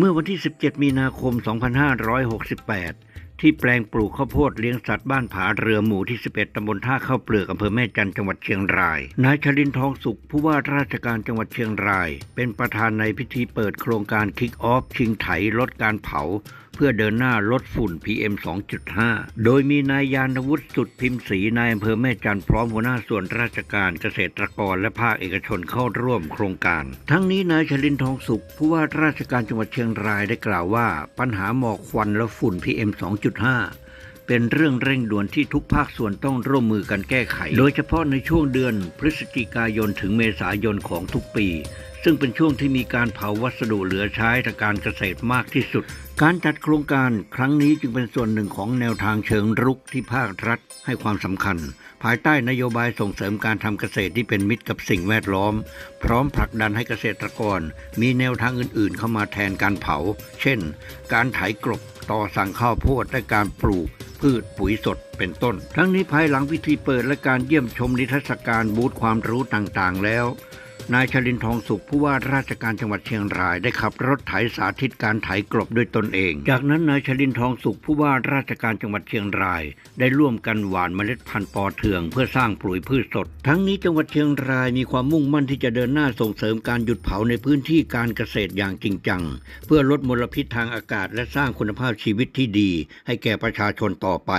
เมื่อวันที่ 17 มีนาคม 2568 ที่แปลงปลูกข้าวโพดเลี้ยงสัตว์บ้านผาเรือหมู่ที่ 11 ตำบลท่าข้าวเปลือกอำเภอแม่จันจังหวัดเชียงราย นายชลินทองสุข ผู้ว่าราชการจังหวัดเชียงราย เป็นประธานในพิธีเปิดโครงการคิกออฟชิงไถลดการเผา พื่อเดินหน้าลดฝุ่น PM 2.5 โดยมีนายยานวุฒิสุดพิมพ์ศรีนายอำเภอแม่จันทร์พร้อมหัวหน้าส่วนราชการเกษตรกรและภาคเอกชนเข้าร่วมโครงการ ทั้งนี้นายชลินทองสุข ผู้ว่าราชการจังหวัดเชียงรายได้กล่าวว่า ปัญหาหมอกควันและฝุ่น PM 2.5 เป็นเรื่องเร่งด่วนที่ทุกภาคส่วนต้องร่วมมือกันแก้ไข โดยเฉพาะในช่วงเดือนพฤศจิกายนถึงเมษายนของทุกปี ซึ่งเป็นช่วงที่มีการเผาวัสดุเหลือใช้ทางการเกษตรมากที่สุด การจัดโครงการครั้งนี้จึงเป็นส่วนหนึ่งของแนวทางเชิงรุกที่ภาครัฐให้ความสำคัญ ภายใต้นโยบายส่งเสริมการทำเกษตรที่เป็นมิตรกับสิ่งแวดล้อม พร้อมผลักดันให้เกษตรกร มีแนวทางอื่นๆ เข้ามาแทนการเผา เช่น การไถกลบต่อสั่งข้าวโพดและการปลูก พืชปุ๋ยสดเป็นต้น ทั้งนี้ภายหลังพิธีเปิดและการเยี่ยมชมนิทรรศการบูธความรู้ต่างๆแล้ว นายชลินทองสุขผู้ว่าราชการจังหวัดเชียงรายได้ขับรถไถสาธิตการไถกลบด้วยตนเอง จากนั้นนายชลินทองสุขผู้ว่าราชการจังหวัดเชียงราย ได้ร่วมกันหว่านเมล็ดพันธุ์ปอเทือง เพื่อสร้างปุ๋ยพืชสด ทั้งนี้จังหวัดเชียงรายมีความมุ่งมั่นที่จะเดินหน้าส่งเสริมการหยุดเผาในพื้นที่การเกษตรอย่างจริงจัง เพื่อลดมลพิษทางอากาศและสร้างคุณภาพชีวิตที่ดี ให้แก่ประชาชนต่อไป